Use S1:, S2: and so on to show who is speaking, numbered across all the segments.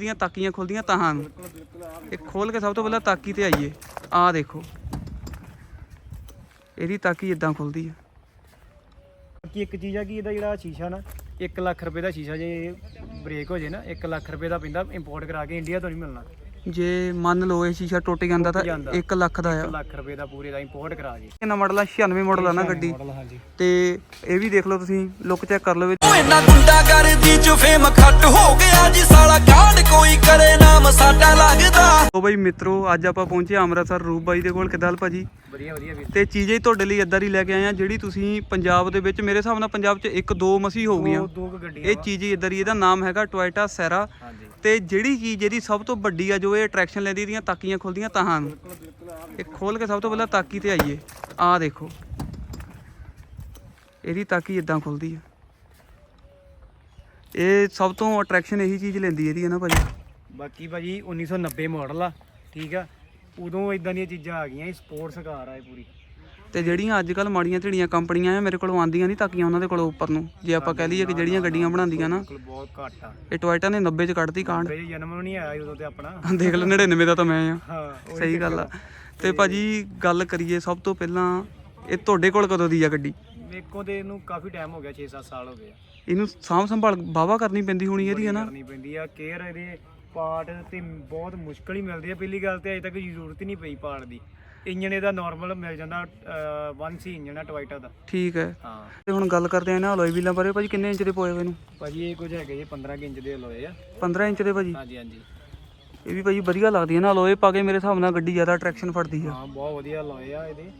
S1: ਦੀਆਂ ਤਾਕੀਆਂ ਖੁੱਲਦੀਆਂ ਤਾਂ ਹਨ ਇਹ ਖੋਲ ਕੇ ਸਭ ਤੋਂ ਪਹਿਲਾਂ ਤਾਕੀ ਤੇ ਆਈਏ। ਆ ਦੇਖੋ। ਇਹਦੀ ਤਾਕੀ ਇਦਾਂ ਖੁੱਲਦੀ ਆ।
S2: ਬਾਕੀ ਇੱਕ ਚੀਜ਼ ਆ ਕਿ ਇਹਦਾ ਜਿਹੜਾ ਸ਼ੀਸ਼ਾ ਨਾ 1 ਲੱਖ ਰੁਪਏ ਦਾ ਸ਼ੀਸ਼ਾ ਜੇ ਬ੍ਰੇਕ ਹੋ ਜੇ ਨਾ 1 ਲੱਖ ਰੁਪਏ ਦਾ ਪੈਂਦਾ ਇੰਪੋਰਟ ਕਰਾ ਕੇ ਇੰਡੀਆ ਤੋਂ ਨਹੀਂ ਮਿਲਣਾ।
S1: ਜੇ ਮੰਨ ਲਓ ਇਹ ਸ਼ੀਸ਼ਾ ਟੁੱਟ ਜਾਂਦਾ ਤਾਂ
S2: ਟੁੱਟ ਜਾਂਦਾ।
S1: 1 ਲੱਖ ਦਾ
S2: 1
S1: ਆ
S2: ਲੱਖ ਰੁਪਏ ਦਾ ਪੂਰੇ ਦਾ ਇੰਪੋਰਟ ਕਰਾ ਕੇ
S1: ਕਿੰਨਾ ਮਾਡਲ ਆ? 96 ਮਾਡਲ ਆ ਨਾ ਗੱਡੀ। ਤੇ ਇਹ ਵੀ ਦੇਖ ਲਓ ਤੁਸੀਂ ਲੁੱਕ ਚੈੱਕ ਕਰ ਲਓ
S3: ਓ ਇੰਨਾ ਗੁੰਡਾ ਕਰਦੀ ਚ ਫੇਮ ਖੱਟ ਹੋ ਗਿਆ ਜੀ ਸਾਲਾ ਕਾਂਡ ਕੋਈ ਕਰੇ ਨਾਮ ਸਾਡਾ ਲੱਗਦਾ।
S1: ਉਹ ਬਈ ਮਿੱਤਰੋ ਅੱਜ ਆਪਾਂ ਪਹੁੰਚੇ ਅੰਮ੍ਰਿਤਸਰ ਰੂਪ ਬਾਈ ਦੇ ਕੋਲ ਕਿਦਾਲ ਭਾਜੀ?
S2: ਵਧੀਆ ਵਧੀਆ ਵੀਰ
S1: ਤੇ ਚੀਜ਼ਾਂ ਹੀ ਤੁਹਾਡੇ ਲਈ ਇਦਾਂ ਦੀ ਲੈ ਕੇ ਆਏ ਆ ਜਿਹੜੀ ਤੁਸੀਂ ਪੰਜਾਬ ਦੇ ਵਿੱਚ ਮੇਰੇ ਹਿਸਾਬ ਨਾਲ ਪੰਜਾਬ 'ਚ ਇੱਕ ਦੋ ਮਸੀ ਹੋ ਗਈਆਂ। ਇਹ। ਚੀਜ਼ ਹੀ ਇਦਾਂ ਦੀ ਇਹਦਾ ਨਾਮ ਹੈਗਾ ਟੋਇਟਾ ਸੈਰਾ ਤੇ ਜਿਹੜੀ ਚੀਜ਼ ਇਹਦੀ ਸਭ ਤੋਂ ਵੱਡੀ ਆ ਜੋ ਇਹ ਅਟਰੈਕਸ਼ਨ ਲੈਂਦੀ ਇਹਦੀਆਂ ਤਾਕੀਆਂ ਖੁੱਲਦੀਆਂ ਤਾਂ ਹਨ ਇਹ ਖੋਲ ਕੇ ਸਭ ਤੋਂ ਪਹਿਲਾਂ ਤਾਕੀ ਤੇ ਆਈਏ। ਆਹ ਦੇਖੋ। ਇਹਦੀ ਤਾਕੀ ਇਦਾਂ ਖੁੱਲਦੀ ਆ। ਇਹ ਸਭ ਤੋਂ ਅਟਰੈਕਸ਼ਨ ਇਹੀ ਚੀਜ਼ ਲੈਂਦੀ ਇਹਦੀ ਹੈ ਨਾ ਭਾਜੀ।
S2: ਬਾਕੀ ਭਾਜੀ 1990 ਮਾਡਲ ਆ, ਠੀਕ ਆ? ਉਦੋਂ ਇਦਾਂ ਦੀਆਂ ਚੀਜ਼ਾਂ ਆ ਗਈਆਂ ਸਪੋਰਟਸ ਕਾਰ ਆ ਇਹ ਪੂਰੀ।
S1: ਤੇ ਜਿਹੜੀਆਂ ਅੱਜ ਕੱਲ ਮਾੜੀਆਂ ਝੜੀਆਂ ਕੰਪਨੀਆਂ ਆ ਮੇਰੇ ਕੋਲ ਆਉਂਦੀਆਂ ਨਹੀਂ ਤਾਕੀਆਂ ਉਹਨਾਂ ਦੇ ਕੋਲ ਉੱਪਰ ਨੂੰ। ਜੇ ਆਪਾਂ ਕਹਿ ਲਈਏ ਕਿ ਜਿਹੜੀਆਂ ਗੱਡੀਆਂ ਬਣਾਉਂਦੀਆਂ ਨਾ
S2: ਬਿਲਕੁਲ ਬਹੁਤ ਘੱਟ ਆ।
S1: ਇਹ ਟੋਇਟਾ ਨੇ 90 ਚ ਕੱਢਤੀ ਕਾਂਡ।
S2: ਬਈ ਜਨਮ ਨੂੰ ਨਹੀਂ ਆਇਆ ਉਦੋਂ ਤੇ ਆਪਣਾ।
S1: ਦੇਖ ਲੈ 99 ਦਾ ਤਾਂ ਮੈਂ ਆ।
S2: ਹਾਂ
S1: ਸਹੀ ਗੱਲ ਆ। ਤੇ ਭਾਜੀ ਗੱਲ ਕਰੀਏ ਸਭ ਤੋਂ ਪਹਿਲਾਂ ਇਹ ਤੁਹਾਡੇ ਕੋਲ ਕਦੋਂ ਦੀ ਆ ਗੱਡੀ?
S2: ਮੇਰੇ ਕੋਲ ਤੇ ਇਹਨੂੰ ਕਾਫੀ ਟਾਈਮ ਹੋ ਗਿਆ 6-7 ਸਾਲ ਹੋ ਗਏ ਆ।
S1: ਇਹਨੂੰ ਸਾਂਭ ਸੰਭਾਲ ਵਾਵਾ ਕਰਨੀ ਪੈਂਦੀ ਹੋਣੀ ਇਹਦੀ ਹੈ ਨਾ?
S2: ਕਰਨੀ ਪੈਂਦੀ ਆ। ਕੇਅਰ ਇਹਦੇ ਪਾਰਟ ਤੇ ਬਹੁਤ ਮੁਸ਼ਕਲ ਹੀ ਮਿਲਦੀ ਆ। ਪਹਿਲੀ ਗੱਲ ਤੇ ਅਜੇ ਤੱਕ ਜ਼ਰੂਰਤ ਹੀ ਨਹੀਂ ਪਈ ਪਾਰਟ ਦੀ। ਇੰਜਨ ਇਹਦਾ ਨਾਰਮਲ ਮਿਲ ਜਾਂਦਾ 1 ਸੀ ਇੰਜਨ ਆ ਟੋਇਟਾ ਦਾ।
S1: ਠੀਕ ਹੈ।
S2: ਹਾਂ।
S1: ਤੇ ਹੁਣ ਗੱਲ ਕਰਦੇ ਆ ਇਹਨਾਂ ਅਲੋਏ ਵੀਲਾਂ ਬਾਰੇ ਭਾਜੀ ਕਿੰਨੇ ਇੰਚ ਦੇ ਪੋਏ ਹੋਏ ਨੂੰ?
S2: ਭਾਜੀ ਇਹ ਕੁਝ ਹੈਗੇ ਜੀ 15 ਕੁ ਇੰਚ ਦੇ ਲੋਏ ਆ।
S1: 15 ਇੰਚ ਦੇ ਭਾਜੀ?
S2: ਹਾਂਜੀ ਹਾਂਜੀ।
S1: ਇਹ ਵੀ ਭਾਜੀ ਵਧੀਆ ਲੱਗਦੀ ਹੈ ਨਾ ਅਲੋਏ ਪਾ ਕੇ ਮੇਰੇ ਹਿਸਾਬ ਨਾਲ ਗੱਡੀ ਜ਼ਿਆਦਾ ਅਟਰੈਕਸ਼ਨ ਫੜਦੀ ਆ।
S2: ਹਾਂ ਬਹੁਤ ਵਧੀਆ ਲੋਏ ਆ ਇਹਦੇ।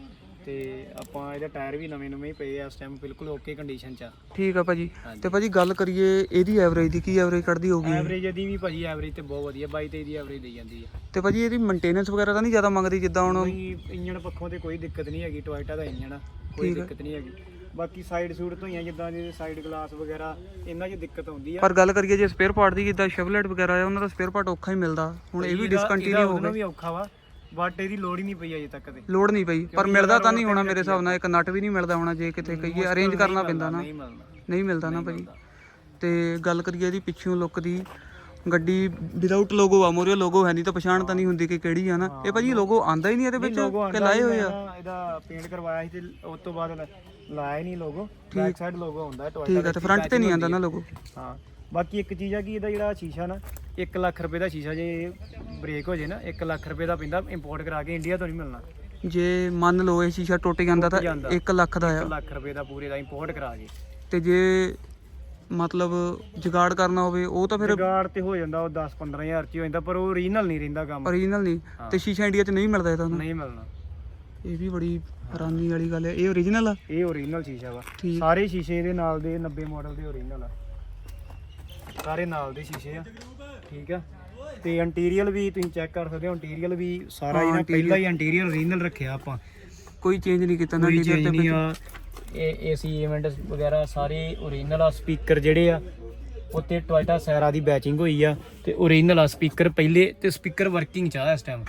S2: ਤੇ ਆਪਾਂ ਇਹਦੇ ਟਾਇਰ ਵੀ ਨਵੇਂ ਨਵੇਂ ਹੀ ਪਏ ਆ ਇਸ ਟਾਈਮ ਬਿਲਕੁਲ ਓਕੇ ਕੰਡੀਸ਼ਨ 'ਚ ਆ।
S1: ਠੀਕ ਆ ਭਾਜੀ।
S2: ਹਾਂਜੀ।
S1: ਤੇ ਭਾਜੀ ਗੱਲ ਕਰੀਏ ਇਹਦੀ ਐਵਰੇਜ ਦੀ ਕੀ ਐਵਰੇਜ ਕੱਢਦੀ ਹੋਊਗੀ?
S2: ਐਵਰੇਜ ਇਹਦੀ ਵੀ ਭਾਜੀ ਐਵਰੇਜ ਤੇ ਬਹੁਤ ਵਧੀਆ 22 23 ਦੀ ਐਵਰੇਜ ਦੇਈ ਜਾਂਦੀ ਹੈ
S1: ਤੇ ਭਾਜੀ ਇਹਦੀ ਮੇਨਟੇਨੈਂਸ ਵਗੈਰਾ ਤਾਂ ਨਹੀਂ ਜ਼ਿਆਦਾ ਮੰਗਦੀ ਜਿੱਦਾਂ ਹੁਣ?
S2: ਕੋਈ ਇੰਜਨ ਪੱਖੋਂ ਤੇ ਕੋਈ ਦਿੱਕਤ ਨਹੀਂ ਹੈਗੀ ਟੋਇਟਾ ਦਾ ਇੰਜਨ ਆ ਕੋਈ
S1: ਠੀਕ ਆ।
S2: ਦਿੱਕਤ ਨਹੀਂ ਹੈਗੀ। ਬਾਕੀ ਸਾਈਡ ਸੂਟ ਧੋਈਆਂ ਜਿੱਦਾਂ ਜਿਹਦੇ ਸਾਈਡ ਗਲਾਸ ਵਗੈਰਾ ਇਹਨਾਂ 'ਚ ਦਿੱਕਤ ਆਉਂਦੀ ਆ।
S1: ਪਰ ਗੱਲ ਕਰੀਏ ਜੇ ਸਪੇਅਰ ਪਾਰਟ ਦੀ ਜਿੱਦਾਂ ਸ਼ਿਵਲੇਟ ਵਗੈਰਾ ਆ ਉਹਨਾਂ ਦਾ ਸਪੇਅਰ ਪਾਰਟ ਔਖਾ ਹੀ ਮਿਲਦਾ। ਹੁਣ ਇਹ ਵੀ
S2: ਇਹਦਾ- ਇਹਦਾ
S1: ਡਿਸਕੰਟੀਨਿਊ ਹੋ
S2: ਉਹਦੇ ਨਾਲ
S1: ਗਏ
S2: ਵੀ ਔਖਾ ਵਾ ਬਟ ਇਹਦੀ ਲੋੜ ਹੀ ਨਹੀਂ ਪਈ ਅਜੇ ਤੱਕ ਤੇ।
S1: ਲੋਡ ਨਹੀਂ ਪਈ ਪਰ ਮਿਲਦਾ ਤਾਂ ਨਹੀਂ ਹੋਣਾ ਮੇਰੇ ਹਿਸਾਬ ਨਾਲ ਇੱਕ ਨਟ ਵੀ ਨਹੀਂ ਮਿਲਦਾ ਹੋਣਾ ਜੇ ਕਿਤੇ ਕਹੀਏ ਅਰੇਂਜ ਕਰਨਾ ਪੈਂਦਾ ਨਾ।
S2: ਨਹੀਂ ਮਿਲਦਾ।
S1: ਨਹੀਂ ਮਿਲਦਾ ਨਾ ਭਾਜੀ ਤੇ ਗੱਲ ਕਰੀਏ ਇਹਦੀ ਪਿੱਛੋਂ ਲੁੱਕ ਦੀ ਗੱਡੀ ਵਿਦਆਊਟ ਲੋਗੋ ਆ ਮੋਰੀਓ ਲੋਗੋ ਹੈ ਨਹੀਂ ਤਾਂ ਪਛਾਣ ਤਾਂ ਨਹੀਂ ਹੁੰਦੀ ਕਿ ਕਿਹੜੀ ਆ ਨਾ। ਇਹ ਭਾਜੀ ਲੋਗੋ ਆਂਦਾ ਹੀ ਨਹੀਂ ਇਹਦੇ ਵਿੱਚ ਕਿ ਲਾਏ ਹੋਏ ਆ।
S2: ਇਹਦਾ ਪੇਂਟ ਕਰਵਾਇਆ ਸੀ ਤੇ ਉਸ ਤੋਂ ਬਾਅਦ ਲਾਇਆ ਹੀ ਨਹੀਂ ਲੋਗੋ ਬੈਕ ਸਾਈਡ ਲੋਗੋ ਹੁੰਦਾ ਹੈ ਟੋਇਟਾ
S1: ਠੀਕ ਆ ਤੇ ਫਰੰਟ ਤੇ ਨਹੀਂ ਆਂਦਾ ਨਾ ਲੋਗੋ
S2: ਹਾਂ। ਬਾਕੀ ਇੱਕ ਚੀਜ਼ ਆ ਕਿ ਇਹਦਾ ਜਿਹੜਾ ਸ਼ੀਸ਼ਾ ਨਾ 1 ਲੱਖ ਰੁਪਏ ਦਾ ਸ਼ੀਸ਼ਾ ਜੇ ਬ੍ਰੇਕ ਹੋ ਜੇ ਨਾ 1 ਲੱਖ ਰੁਪਏ ਦਾ ਪੈਂਦਾ ਇੰਪੋਰਟ ਕਰਾ ਕੇ ਇੰਡੀਆ ਤੋਂ ਨਹੀਂ ਮਿਲਣਾ।
S1: ਜੇ ਮੰਨ ਲਓ ਇਹ ਸ਼ੀਸ਼ਾ ਟੁੱਟ ਜਾਂਦਾ ਤਾਂ
S2: ਟੁੱਟ ਜਾਂਦਾ।
S1: 1 ਲੱਖ ਦਾ
S2: 1
S1: ਆ
S2: ਲੱਖ ਰੁਪਏ ਦਾ ਪੂਰੇ ਦਾ ਇੰਪੋਰਟ ਕਰਾ ਕੇ।
S1: ਤੇ ਜੇ ਮਤਲਬ ਜੁਗਾੜ ਕਰਨਾ ਹੋਵੇ ਉਹ ਤਾਂ ਫਿਰ
S2: ਰਿਗਾਰਡ ਤੇ ਹੋ ਜਾਂਦਾ ਉਹ 10 15000 ਚ ਹੀ ਜਾਂਦਾ ਪਰ ਉਹ ਓਰੀਜਨਲ ਨਹੀਂ ਰਹਿੰਦਾ ਕੰਮ।
S1: ਓਰੀਜਨਲ ਨਹੀਂ। ਤੇ ਸ਼ੀਸ਼ਾ ਇੰਡੀਆ 'ਚ ਨਹੀਂ ਮਿਲਦਾ ਇਹਦਾ ਨਾ?
S2: ਨਹੀਂ ਮਿਲਣਾ।
S1: ਇਹ ਵੀ ਬੜੀ ਹੈਰਾਨੀ ਵਾਲੀ ਗੱਲ ਹੈ। ਇਹ ਓਰੀਜਨਲ ਆ?
S2: ਇਹ ਓਰੀਜਨਲ ਸ਼ੀਸ਼ਾ ਵਾ। ਸਾਰੇ ਸ਼ੀਸ਼ੇ ਇਹਦੇ ਨਾਲ ਦੇ 90 ਮਾਡਲ ਦੇ ਓਰੀਜਨਲ ਆ। ਸਾਰੇ ਨਾਲ ਦੇ ਸ਼ੀਸ਼ੇ ਆ ਠੀਕ ਆ? ਤੇ ਇੰਟੀਰੀਅਰ ਵੀ ਤੁਸੀਂ ਚੈੱਕ ਕਰ ਸਕਦੇ ਹੋ ਇੰਟੀਰੀਅਰ ਵੀ ਸਾਰਾ ਇਹਨਾਂ ਪਹਿਲਾਂ ਹੀ ਇੰਟੀਰੀਅਰ ਓਰੀਜਨਲ ਰੱਖਿਆ ਆਪਾਂ।
S1: ਕੋਈ ਚੇਂਜ ਨਹੀਂ ਕੀਤਾ ਨਾ
S2: ਨਹੀਂ
S1: ਵਿੱਚ
S2: ਆ। ਇਹ ਏਸੀ ਇਵੈਂਟ ਵਗੈਰਾ ਸਾਰੇ ਓਰੀਜਨਲ ਆ ਸਪੀਕਰ ਜਿਹੜੇ ਆ ਉੱਤੇ ਟੋਇਟਾ ਸੈਰਾ ਦੀ ਬੈਚਿੰਗ ਹੋਈ ਆ ਤੇ ਓਰੀਜਨਲ ਆ ਸਪੀਕਰ ਪਹਿਲੇ ਤੇ ਸਪੀਕਰ ਵਰਕਿੰਗ ਚ ਆ ਇਸ ਟਾਈਮ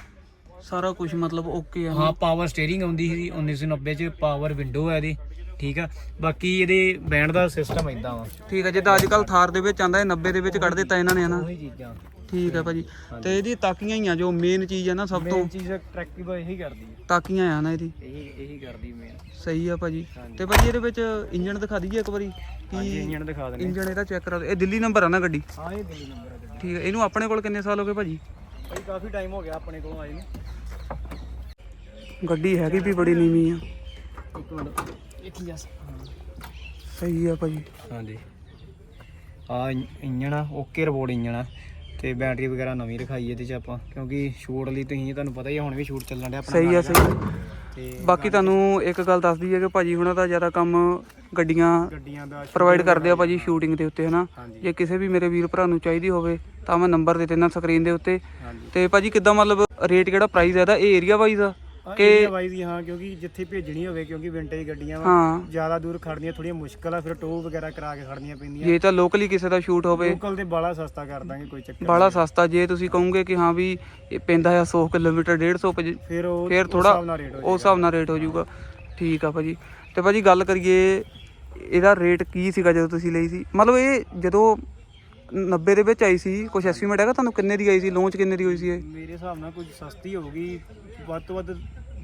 S1: ਸਾਰਾ ਕੁਝ ਮਤਲਬ ਓਕੇ ਆ।
S2: ਹਾਂ ਪਾਵਰ ਸਟੀਅਰਿੰਗ ਆਉਂਦੀ ਸੀ 1990 ਚ ਪਾਵਰ ਵਿੰਡੋ ਹੈ ਇਹਦੀ। ਠੀਕ ਆ। ਬਾਕੀ ਇਹਦੇ ਬੈਂਡ ਦਾ ਸਿਸਟਮ ਇਦਾਂ ਵਾ।
S1: ਠੀਕ ਹੈ ਜਿੱਦਾਂ ਅੱਜ ਕੱਲ ਥਾਰ ਦੇ ਵਿੱਚ ਆਂਦਾ ਇਹ 90 ਦੇ ਵਿੱਚ ਕੱਢ ਦਿੱਤਾ ਇਹਨਾਂ ਨੇ ਹਨਾ?
S2: ਉਹੀ ਚੀਜ਼ਾਂ।
S1: ਠੀਕ ਹੈ ਭਾਜੀ। ਤੇ ਇਹਦੀ ਤਾਕੀਆਂ ਹੀ ਆ ਜੋ ਮੇਨ ਚੀਜ਼ ਆ ਨਾ ਸਭ ਤੋਂ
S2: ਮੇਨ ਚੀਜ਼ ਅਟਰੈਕਟਿਵ ਇਹੀ ਕਰਦੀ ਹੈ
S1: ਤਾਕੀਆਂ ਆ ਨਾ ਇਹਦੀ।
S2: ਇਹੀ ਇਹੀ ਕਰਦੀ ਮੇਨ
S1: ਸਹੀ ਆ ਭਾਜੀ।
S2: ਹਾਂਜੀ।
S1: ਤੇ ਭਾਜੀ ਇਹਦੇ ਵਿੱਚ ਇੰਜਨ ਦਿਖਾ ਦਈਏ ਇੱਕ ਵਾਰੀ
S2: ਹਾਂਜੀ
S1: ਕੀ
S2: ਇੰਜਨ ਦਿਖਾ ਦਿੰਦੇ
S1: ਇੰਜਨ ਇਹਦਾ ਚੈੱਕ ਕਰਾ ਦਿਓ। ਇਹ ਦਿੱਲੀ ਨੰਬਰ ਆ ਨਾ ਗੱਡੀ?
S2: ਹਾਂ ਇਹ ਦਿੱਲੀ ਨੰਬਰ ਹੈ ਗੱਡੀ।
S1: ਠੀਕ ਹੈ ਇਹਨੂੰ ਆਪਣੇ ਕੋਲ ਕਿੰਨੇ ਸਾਲ ਹੋ ਗਏ ਭਾਜੀ?
S2: ਭਾਈ ਕਾਫੀ ਟਾਈਮ ਹੋ ਗਿਆ ਆਪਣੇ ਕੋਲ ਆਏ ਨੂੰ।
S1: ਗੱਡੀ ਹੈਗੀ ਵੀ ਬੜੀ ਨੀਵੀਂ ਆ।
S2: ਇੱਕ ਮਿੰਟ। ਇੱਕ ਜਸ
S1: ਸਹੀ ਆ ਭਾਜੀ
S2: ਹਾਂਜੀ। ਆ ਇੰਜਣ ਆ ਓਕੇ ਰਿਪੋਰਟ ਇੰਜਣ ਆ। ਤੇ ਬੈਟਰੀ ਵਗੈਰਾ ਨਵੀਂ ਰਖਾਈ ਇਹਦੇ ਚ ਆਪਾਂ। ਕਿਉਂਕਿ ਸ਼ੂਟ ਲਈ ਤੁਸੀਂ ਤੁਹਾਨੂੰ ਪਤਾ ਹੀ ਆ, ਹੁਣ ਵੀ ਸ਼ੂਟ ਚੱਲਣ ਡਿਆ ਆਪਣਾ
S1: ਸਹੀ ਆ
S2: ਨਾਲ
S1: ਸਹੀ ਆ।
S2: ਤੇ
S1: ਬਾਕੀ ਤੁਹਾਨੂੰ ਇੱਕ ਗੱਲ ਦੱਸ ਦਈਏ ਕਿ ਭਾਜੀ ਹੁਣਾਂ ਦਾ ਜ਼ਿਆਦਾ ਕੰਮ ਗੱਡੀਆਂ
S2: ਗੱਡੀਆਂ ਦਾ
S1: ਪ੍ਰੋਵਾਈਡ ਕਰਦੇ ਆ ਭਾਜੀ ਸ਼ੂਟਿੰਗ ਦੇ ਉੱਤੇ ਹਨਾ?
S2: ਹਾਂਜੀ।
S1: ਜੇ ਕਿਸੇ ਵੀ ਮੇਰੇ ਵੀਰ ਭਰਾ ਨੂੰ ਚਾਹੀਦੀ ਹੋਵੇ ਤਾਂ ਮੈਂ ਨੰਬਰ ਦੇ ਦਿੰਦਾ ਸਕਰੀਨ ਦੇ ਉੱਤੇ।
S2: ਹਾਂਜੀ।
S1: ਤੇ ਭਾਜੀ ਕਿੱਦਾਂ ਮਤਲਬ ਰੇਟ ਕਿਹੜਾ ਪ੍ਰਾਈਸ ਹੈ ਇਹਦਾ? ਇਹ ਏਰੀਆ ਵਾਈਜ਼ ਆ?
S2: ਕਿ ਵਾਈਜ਼ ਹੀ ਹਾਂ ਕਿਉਂਕਿ ਜਿੱਥੇ ਭੇਜਣੀ ਹੋਵੇ ਕਿਉਂਕਿ ਵਿੰਟੇਜ ਗੱਡੀਆਂ ਵਾ
S1: ਹਾਂ।
S2: ਜ਼ਿਆਦਾ ਦੂਰ ਖੜਨੀਆਂ ਥੋੜੀਆਂ ਮੁਸ਼ਕਲ ਆ ਫਿਰ ਟੋ ਵਗੈਰਾ ਕਰਾ ਕੇ ਖੜਨੀਆਂ ਪੈਂਦੀਆਂ।
S1: ਜੇ ਤਾਂ ਲੋਕਲੀ ਕਿਸੇ ਦਾ ਸ਼ੂਟ ਹੋਵੇ।
S2: ਲੋਕਲ ਤੇ ਬਾਲਾ ਸਸਤਾ ਕਰ ਦਾਂਗੇ ਕੋਈ ਚੱਕਰ
S1: ਬਾਲਾ ਸਸਤਾ ਜੇ ਤੁਸੀਂ ਕਹੋਗੇ ਕਿ ਹਾਂ ਵੀ ਇਹ ਪੈਂਦਾ ਆ 100 ਕਿਲੋਮੀਟਰ 150
S2: ਨਹੀਂ। ਫਿਰ ਉਹ
S1: ਫਿਰ ਥੋੜਾ ਉਸ ਹਿਸਾਬ ਨਾਲ ਰੇਟ ਹੋ ਜਾਊਗਾ। ਠੀਕ ਆ ਭਾਜੀ। ਤੇ ਭਾਜੀ ਗੱਲ ਕਰੀਏ ਇਹਦਾ ਰੇਟ ਕੀ ਸੀਗਾ ਜਦੋਂ ਤੁਸੀਂ ਲਈ ਸੀ? ਮਤਲਬ ਇਹ ਜਦੋਂ 90 ਦੇ ਵਿੱਚ ਆਈ ਸੀ ਕੁਝ ਐਸਟੀਮੇਟ ਹੈਗਾ ਤੁਹਾਨੂੰ ਕਿੰਨੇ ਦੀ ਆਈ ਸੀ ਲਾਂਚ ਕਿੰਨੇ ਦੀ ਹੋਈ ਸੀ ਇਹ?
S2: ਮੇਰੇ ਹਿਸਾਬ ਨਾਲ ਕੁਝ ਸਸਤੀ ਹੋਊਗੀ ਵੱਧ ਤੋਂ ਵੱਧ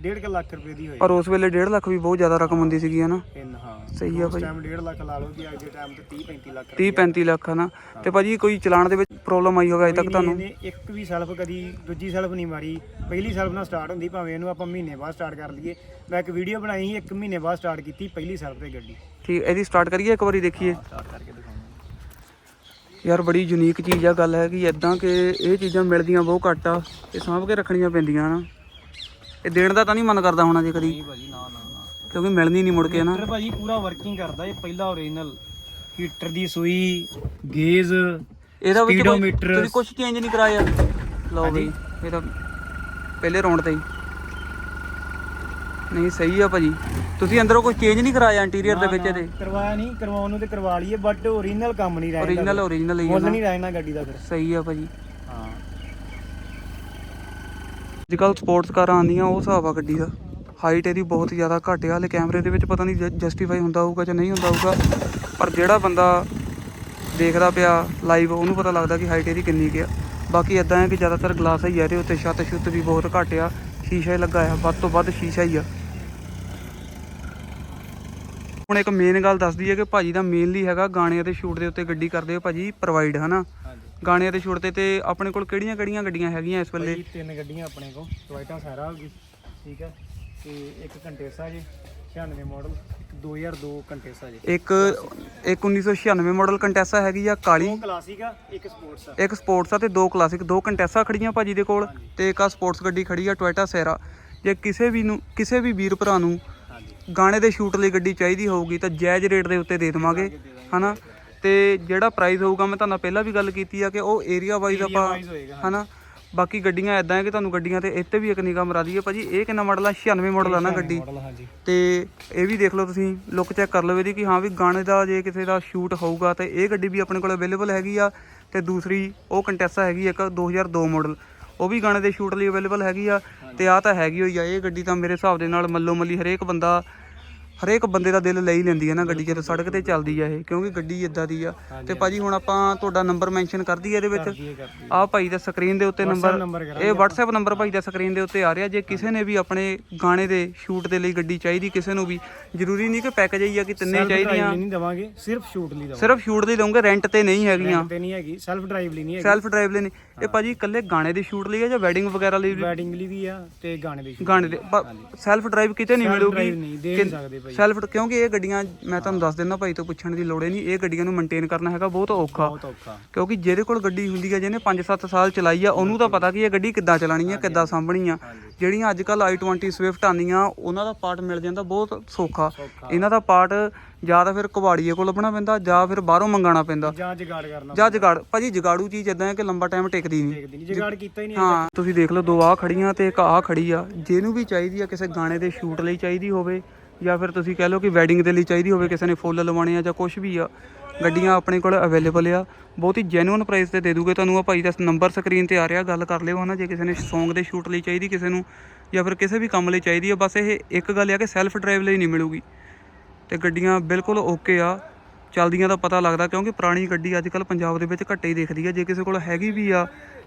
S2: 1.5 ਲੱਖ ਰੁਪਏ ਦੀ ਹੋਈ।
S1: ਪਰ ਉਸ ਵੇਲੇ 1.5 ਲੱਖ ਵੀ ਬਹੁਤ ਜ਼ਿਆਦਾ ਰਕਮ ਹੁੰਦੀ ਸੀਗੀ ਹਨਾ?
S2: ਤਿੰਨ ਹਾਂ।
S1: ਸਹੀ ਆ
S2: ਉਸ
S1: ਭਾਈ।
S2: ਟਾਈਮ 1.5 ਲੱਖ ਲਾ ਲਓ ਕਿ ਅੱਜ ਦੇ ਟਾਈਮ ਤੇ 30 35 ਲੱਖ
S1: 30 35 ਲੱਖ ਹਨਾ? ਤੇ ਭਾਜੀ ਕੋਈ ਚਲਾਣ ਦੇ ਵਿੱਚ ਪ੍ਰੋਬਲਮ ਆਈ ਹੋਵੇ ਅਜੇ ਤੱਕ ਤੁਹਾਨੂੰ?
S2: ਇਹਨੇ ਇੱਕ ਵੀ ਸੈਲਫ ਕਦੀ ਦੂਜੀ ਸੈਲਫ ਨਹੀਂ ਮਾਰੀ। ਪਹਿਲੀ ਸੈਲਫ ਨਾਲ ਸਟਾਰਟ ਹੁੰਦੀ ਭਾਵੇਂ ਇਹਨੂੰ ਆਪਾਂ ਮਹੀਨੇ ਬਾਅਦ ਸਟਾਰਟ ਕਰ ਲਈਏ। ਮੈਂ ਇੱਕ ਵੀਡੀਓ ਬਣਾਈ ਸੀ ਇੱਕ ਮਹੀਨੇ ਬਾਅਦ ਸਟਾਰਟ ਕੀਤੀ ਪਹਿਲੀ ਸੈਲਫ ਤੇ ਗੱਡੀ।
S1: ਠੀਕ ਇਹਦੀ ਸਟਾਰਟ ਕਰੀਏ ਇੱਕ ਵਾਰੀ ਦੇਖੀਏ। ਯਾਰ ਬੜੀ ਯੂਨੀਕ ਚੀਜ਼ ਆ ਗੱਲ ਹੈ ਕਿ ਇਦਾਂ ਕਿ ਇਹ ਚੀਜ਼ਾਂ ਮਿਲਦੀਆਂ ਬਹੁਤ ਘੱਟ ਆ ਇਹ ਸਾਂਭ ਕੇ ਰੱਖਣੀਆਂ ਪੈਂਦੀਆਂ ਨਾ ਇਹ ਦੇਣ ਦਾ ਤਾਂ ਨਹੀਂ ਮਨ ਕਰਦਾ ਹੋਣਾ ਜੇ ਕਦੀ।
S2: ਨਹੀਂ ਭਾਜੀ ਨਾ ਨਾ ਨਾ।
S1: ਕਿਉਂਕਿ ਮਿਲਣੀ ਨਹੀਂ ਮੁੜ ਕੇ ਨਾ।
S2: ਹੀਟਰ ਭਾਜੀ ਪੂਰਾ ਵਰਕਿੰਗ ਕਰਦਾ ਇਹ ਪਹਿਲਾ ਓਰੀਜਨਲ ਹੀਟਰ ਦੀ ਸੂਈ ਗੇਜ
S1: ਇਹਦਾ ਵਿੱਚ ਕੋਈ
S2: Speedometer-
S1: ਤੁਸੀਂ ਕੁਝ ਚੇਂਜ ਨਹੀਂ ਕਰਾਇਆ। ਲਓ ਬਈ ਇਹ ਤਾਂ ਪਹਿਲੇ ਰੌਂਡ ਤੇ ਹੀ। ਨਹੀਂ ਸਹੀ ਆ ਭਾਜੀ। ਤੁਸੀਂ ਅੰਦਰੋਂ ਕੋਈ ਚੇਂਜ ਨਹੀਂ ਕਰਾਇਆ ਇੰਟੀਰੀਅਰ ਦੇ ਵਿੱਚ ਇਹਦੇ?
S2: ਕਰਵਾਇਆ ਨਹੀਂ ਕਰਵਾਉਣ ਨੂੰ ਤੇ ਕਰਵਾ ਲਈਏ ਬਟ ਓਰੀਜਨਲ ਕੰਮ ਨਹੀਂ ਰਹਿਣਾ
S1: ਓਰੀਜਨਲ ਓਰੀਜਨਲ ਹੀ ਆ
S2: ਮੁੱਲ
S1: ਨਾ।
S2: ਨਹੀਂ ਰਹਿਣਾ ਗੱਡੀ ਦਾ ਫਿਰ।
S1: ਸਹੀ ਆ ਭਾਜੀ।
S2: ਹਾਂ।
S1: ਅੱਜ ਕੱਲ ਸਪੋਰਟਸ ਕਾਰਾਂ ਆਉਂਦੀਆਂ ਉਹ ਹਿਸਾਬ ਆ ਗੱਡੀ ਦਾ। ਹਾਈਟ ਇਹਦੀ ਬਹੁਤ ਜ਼ਿਆਦਾ ਘੱਟ ਆ ਹਲੇ ਕੈਮਰੇ ਦੇ ਵਿੱਚ ਪਤਾ ਨਹੀਂ ਜਸਟੀਫਾਈ ਹੁੰਦਾ ਹੋਊਗਾ ਜਾਂ ਨਹੀਂ ਹੁੰਦਾ ਹੋਊਗਾ ਪਰ ਜਿਹੜਾ ਬੰਦਾ ਦੇਖਦਾ ਪਿਆ ਲਾਈਵ ਉਹਨੂੰ ਪਤਾ ਲੱਗਦਾ ਕਿ ਹਾਈਟ ਇਹਦੀ ਕਿੰਨੀ ਕੁ ਆ। ਬਾਕੀ ਇਦਾਂ ਹੈ ਕਿ ਜ਼ਿਆਦਾਤਰ ਗਲਾਸ ਹੀ ਆ ਇਹਦੇ ਉੱਤੇ ਛੱਤ ਛੁੱਤ ਵੀ ਬਹੁਤ ਘੱਟ ਆ। ਸ਼ੀਸ਼ਾ ਹੀ ਲੱਗਾ ਆ ਵੱਧ ਤੋਂ ਵੱਧ ਸ਼ੀਸ਼ਾ ਹੀ ਆ। ਹੁਣ ਇੱਕ ਮੇਨ ਗੱਲ ਦੱਸਦੀ ਹੈ ਕਿ ਭਾਜੀ ਦਾ ਮੇਨਲੀ ਹੈਗਾ ਗਾਣਿਆਂ ਦੇ ਸ਼ੂਟ ਦੇ ਉੱਤੇ ਗੱਡੀ ਕਰਦੇ ਹੋ ਭਾਜੀ ਪ੍ਰੋਵਾਈਡ ਹਨਾ? ਗਾਣਿਆਂ ਦੇ ਸ਼ੂਟ ਤੇ ਤੇ ਆਪਣੇ ਕੋਲ ਕਿਹੜੀਆਂ ਕਿਹੜੀਆਂ ਗੱਡੀਆਂ ਹੈਗੀਆਂ ਇਸ ਵੇਲੇ?
S2: ਤਿੰਨ ਗੱਡੀਆਂ ਆਪਣੇ ਕੋਲ ਟੋਇਟਾ ਸਾਰਾ ਹੋ ਗਈ ਠੀਕ ਹੈ? ਤੇ ਇੱਕ ਕੰਟੇਸਾ ਜੀ। 96 ਮਾਡਲ ਇੱਕ 2002 ਕੰਟੇਸਾ ਜੀ।
S1: ਇੱਕ ਇੱਕ 1996 ਮਾਡਲ ਕੰਟੈਸਾ ਹੈਗੀ ਆ ਕਾਲੀ।
S2: ਦੋ ਕਲਾਸਿਕ ਆ ਇੱਕ ਸਪੋਰਟਸ ਆ।
S1: ਇੱਕ ਸਪੋਰਟਸ ਆ ਤੇ ਦੋ ਕਲਾਸਿਕ ਦੋ ਕੰਟੈਸਾ ਖੜੀਆਂ ਭਾਜੀ ਦੇ ਕੋਲ ਤੇ ਇੱਕ ਆ ਸਪੋਰਟਸ ਗੱਡੀ ਖੜੀ ਆ ਟੋਇਟਾ ਸੈਰਾ ਜੇ ਕਿਸੇ ਵੀ ਨੂੰ ਕਿਸੇ ਵੀ ਵੀਰ ਭਰਾ ਨੂੰ ਗਾਣੇ ਦੇ ਸ਼ੂਟ ਲਈ ਗੱਡੀ ਚਾਹੀਦੀ ਹੋਊਗੀ ਤਾਂ ਜਾਇਜ਼ ਰੇਟ ਦੇ ਉੱਤੇ ਦੇ ਦੇਵਾਂਗੇ ਹਨਾ? ਤੇ ਜਿਹੜਾ ਪ੍ਰਾਈਸ ਹੋਊਗਾ ਮੈਂ ਤੁਹਾਨੂੰ ਪਹਿਲਾਂ ਵੀ ਗੱਲ ਕੀਤੀ ਆ ਕਿ ਉਹ ਏਰੀਆ ਵਾਈਜ਼ ਆਪਾਂ ਹਨਾ? ਬਾਕੀ ਗੱਡੀਆਂ ਐਦਾਂ ਹੈ ਕਿ ਤੁਹਾਨੂੰ ਗੱਡੀਆਂ ਤੇ ਇੱਥੇ ਵੀ ਇੱਕ ਨਿਗਾਹ ਮਰਾ ਦਈਏ ਭਾਜੀ ਇਹ ਕਿੰਨਾ ਮਾਡਲ ਆ? 96 ਮਾਡਲ ਆ ਨਾ ਗੱਡੀ।
S2: ਮਾਡਲ ਹਾਂਜੀ।
S1: ਤੇ ਇਹ ਵੀ ਦੇਖ ਲਓ ਤੁਸੀਂ ਲੁੱਕ ਚੈੱਕ ਕਰ ਲਓ ਇਹਦੀ ਕਿ ਹਾਂ ਵੀ ਗਾਣੇ ਦਾ ਜੇ ਕਿਸੇ ਦਾ ਸ਼ੂਟ ਹੋਊਗਾ ਤੇ ਇਹ ਗੱਡੀ ਵੀ ਆਪਣੇ ਕੋਲ ਅਵੇਲੇਬਲ ਹੈਗੀ ਆ। ਤੇ ਦੂਸਰੀ ਉਹ ਕੰਟੈਸਾ ਹੈਗੀ ਇੱਕ 2002 ਮਾਡਲ ਉਹ ਵੀ ਗਾਣੇ ਦੇ ਸ਼ੂਟ ਲਈ ਅਵੇਲੇਬਲ ਹੈਗੀ ਆ। ਤੇ ਆ ਤਾਂ ਹੈਗੀ ਹੋਈ ਆ ਇਹ ਗੱਡੀ ਤਾਂ ਮੇਰੇ ਹਿਸਾਬ ਦੇ ਨਾਲ ਮੱਲੋ ਮੱਲੀ ਹਰੇਕ ਬੰਦਾ ਹਰੇਕ ਬੰਦੇ ਦਾ ਦਿਲ ਲੈ ਹੀ ਲੈਂਦੀ ਹੈ ਨਾ ਗੱਡੀ ਜਦੋਂ ਸੜਕ ਤੇ ਚੱਲਦੀ ਆ ਇਹ ਕਿਉਂਕਿ ਗੱਡੀ ਇਦਾਂ ਦੀ ਆ। ਤੇ ਭਾਜੀ ਹੁਣ ਆਪਾਂ ਤੁਹਾਡਾ ਨੰਬਰ ਮੈਂਸ਼ਨ ਕਰ ਦਈਏ ਇਹਦੇ ਵਿੱਚ। ਆਹ ਭਾਈ ਦਾ ਸਕਰੀਨ ਦੇ ਉੱਤੇ ਨੰਬਰ ਇਹ WhatsApp ਨੰਬਰ ਭਾਈ ਦਾ ਸਕਰੀਨ ਦੇ ਉੱਤੇ ਆ ਰਿਹਾ। ਜੇ ਕਿਸੇ ਨੇ ਵੀ ਆਪਣੇ ਗਾਣੇ ਦੇ ਸ਼ੂਟ ਦੇ ਲਈ ਗੱਡੀ ਚਾਹੀਦੀ ਕਿਸੇ ਨੂੰ ਵੀ ਜ਼ਰੂਰੀ ਨਹੀਂ ਕਿ ਪੈਕੇਜ ਹੀ ਆ ਕਿ ਤਿੰਨੇ ਚਾਹੀਦੀਆਂ।
S2: ਨਹੀਂ ਦਵਾਂਗੇ ਸਿਰਫ ਸ਼ੂਟ ਲਈ ਦਵਾਂਗੇ।
S1: ਸਿਰਫ ਸ਼ੂਟ ਲਈ ਦਊਂਗੇ ਰੈਂਟ ਤੇ ਨਹੀਂ ਹੈਗੀਆਂ।
S2: ਤੇ ਨਹੀਂ ਹੈਗੀ ਸੈਲਫ ਡਰਾਈਵ ਲਈ ਨਹੀਂ ਹੈਗੀ।
S1: ਸੈਲਫ ਡਰਾਈਵ ਲਈ ਨਹੀਂ। ਇਹ ਭਾਜੀ ਇਕੱਲੇ ਗਾਣੇ ਦੇ ਸ਼ੂਟ ਲਈ ਆ ਜਾਂ ਵੈਡਿੰਗ ਵਗੈਰਾ ਲਈ ਵੀ?
S2: ਵੈਡਿੰਗ ਲਈ ਵੀ ਆ ਤੇ ਗਾਣੇ ਦੇ
S1: ਗਾਣੇ ਦੇ ਸੈਲਫ ਡਰਾਈਵ ਕਿਤੇ ਨਹੀਂ ਮਿਲੂਗੀ।
S2: ਦੇ ਨਹੀਂ ਸਕਦੇ ਭਾਈ
S1: ਸੈਲਫ ਕਿਉਂਕਿ ਇਹ ਗੱਡੀਆਂ ਮੈਂ ਤੁਹਾਨੂੰ ਦੱਸ ਦਿੰਦਾ ਭਾਈ ਤੋਂ ਪੁੱਛਣ ਦੀ ਲੋੜ ਨਹੀਂ। ਇਹ ਗੱਡੀਆਂ ਨੂੰ ਮੇਨਟੇਨ ਕਰਨਾ ਹੈਗਾ ਬਹੁਤ ਔਖਾ।
S2: ਬਹੁਤ ਔਖਾ।
S1: ਕਿਉਂਕਿ ਜਿਹਦੇ ਕੋਲ ਗੱਡੀ ਹੁੰਦੀ ਹੈ ਜਿਹਨੇ 5-7 ਸਾਲ ਚਲਾਈ ਆ ਉਹਨੂੰ ਤਾਂ ਪਤਾ ਕਿ ਇਹ ਗੱਡੀ ਕਿੱਦਾਂ ਚਲਾਣੀ ਆ ਕਿੱਦਾਂ ਸਾਂਭਣੀ ਆ। ਜਿਹੜੀਆਂ ਅੱਜ ਕੱਲ i20 ਸਵਿਫਟ ਆਉਂਦੀਆਂ ਉਹਨਾਂ ਦਾ ਪਾਰਟ ਮਿਲ ਜਾਂਦਾ ਬਹੁਤ ਸੌਖਾ। ਇਹਨਾਂ ਦਾ ਪਾਰਟ ਜਾਂ ਤਾਂ ਫਿਰ ਕਬਾੜੀਏ ਕੋਲ ਲੱਭਣਾ ਪੈਂਦਾ ਜਾਂ ਫਿਰ ਬਾਹਰੋਂ ਮੰਗਾਉਣਾ ਪੈਂਦਾ।
S2: ਜਾਂ ਜਗਾੜ ਕਰਨਾ
S1: ਜਾਂ ਜਗਾੜ ਭਾਜੀ ਜਗਾੜੂ ਚੀਜ਼ ਇਦਾਂ ਹੈ ਕਿ ਲੰਬਾ ਟਾਈਮ ਟਿਕਦੀ ਨਹੀਂ।
S2: ਜਗਾੜ ਕੀਤਾ ਹੀ ਨਹੀਂ
S1: ਹਾਂ ਤੁਸੀਂ ਦੇਖ ਲਓ ਦੋ ਆ ਖੜੀਆਂ ਤੇ ਇੱਕ ਆ ਖੜੀ ਆ। ਜਿਹਨੂੰ ਵੀ ਚਾਹੀਦੀ ਆ ਕਿਸੇ ਗਾਣੇ ਦੇ ਸ਼ੂਟ ਲਈ ਚਾਹੀਦੀ ਹੋਵੇ ਜਾਂ ਫਿਰ ਤੁਸੀਂ ਕਹਿ ਲਓ ਕਿ ਵੈਡਿੰਗ ਦੇ ਲਈ ਚਾਹੀਦੀ ਹੋਵੇ ਕਿਸੇ ਨੇ ਫੁੱਲ ਲਵਾਉਣੇ ਆ ਜਾਂ ਕੁਝ ਵੀ ਆ, ਗੱਡੀਆਂ ਆਪਣੇ ਕੋਲ ਅਵੇਲੇਬਲ ਆ, ਬਹੁਤ ਹੀ ਜੈਨੂਇਨ ਪ੍ਰਾਈਸ ਤੇ ਦੇ ਦੂਗੇ ਤੁਹਾਨੂੰ ਆ ਭਾਈ ਦਾ ਨੰਬਰ ਸਕਰੀਨ ਤੇ ਆ ਰਿਹਾ, ਗੱਲ ਕਰ ਲਿਓ ਹਨਾ, ਜੇ ਕਿਸੇ ਨੇ ਸੌਂਗ ਦੇ ਸ਼ੂਟ ਲਈ ਚਾਹੀਦੀ ਕਿਸੇ ਨੂੰ, ਜਾਂ ਫਿਰ ਕਿਸੇ ਵੀ ਕੰਮ ਲਈ ਚਾਹੀਦੀ ਆ, ਬਸ ਇਹ ਇੱਕ ਗੱਲ ਆ ਕਿ ਸੈਲਫ ਡਰਾਈਵ ਲਈ ਨਹੀਂ ਮਿਲੂਗੀ। ਤੇ ਗੱਡੀਆਂ ਬਿਲਕੁਲ ਓਕੇ ਆ, ਚੱਲਦੀਆਂ ਦਾ ਪਤਾ ਲੱਗਦਾ ਕਿਉਂਕਿ ਪੁਰਾਣੀ ਗੱਡੀ ਅੱਜ ਕੱਲ ਪੰਜਾਬ ਦੇ ਵਿੱਚ ਘੱਟੇ ਹੀ ਦੇਖਦੀ ਆ, ਜੇ ਕਿਸੇ ਕੋਲ ਹੈਗੀ ਵੀ ਆ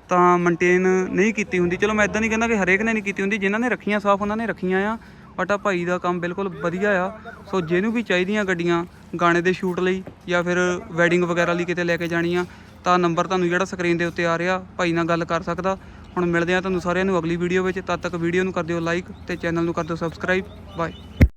S1: ਤਾਂ ਮੇਨਟੇਨ ਨਹੀਂ ਕੀਤੀ ਹੁੰਦੀ। ਚਲੋ ਮੈਂ ਇਦਾਂ ਨਹੀਂ ਕਹਿੰਦਾ ਕਿ ਹਰੇਕ ਨੇ ਨਹੀਂ ਕੀਤੀ ਹੁੰਦੀ, ਜਿਨ੍ਹਾਂ ਨੇ ਰੱਖੀਆਂ ਸਾਫ਼ ਉਹਨਾਂ ਨੇ ਰੱਖੀਆਂ ਆ। ਬਟ ਆ ਭਾਈ ਦਾ ਕੰਮ ਬਿਲਕੁਲ ਵਧੀਆ ਆ। ਸੋ ਜਿਹਨੂੰ ਵੀ ਚਾਹੀਦੀਆਂ ਗੱਡੀਆਂ, ਗਾਣੇ ਦੇ ਸ਼ੂਟ ਲਈ ਜਾਂ ਫਿਰ ਵੈਡਿੰਗ ਵਗੈਰਾ ਲਈ ਕਿਤੇ ਲੈ ਕੇ ਜਾਣੀਆਂ, ਤਾਂ ਨੰਬਰ ਤੁਹਾਨੂੰ ਜਿਹੜਾ ਸਕਰੀਨ ਦੇ ਉੱਤੇ ਆ ਰਿਹਾ, ਭਾਈ ਨਾਲ ਗੱਲ ਕਰ ਸਕਦਾ। ਹੁਣ ਮਿਲਦੇ ਆ ਤੁਹਾਨੂੰ ਸਾਰਿਆਂ ਨੂੰ ਅਗਲੀ ਵੀਡੀਓ ਵਿੱਚ। ਤਦ ਤੱਕ ਵੀਡੀਓ ਨੂੰ ਕਰ ਦਿਓ ਲਾਈਕ ਤੇ ਚੈਨਲ ਨੂੰ ਕਰ ਦਿਓ ਸਬਸਕ੍ਰਾਈਬ ਬਾਏ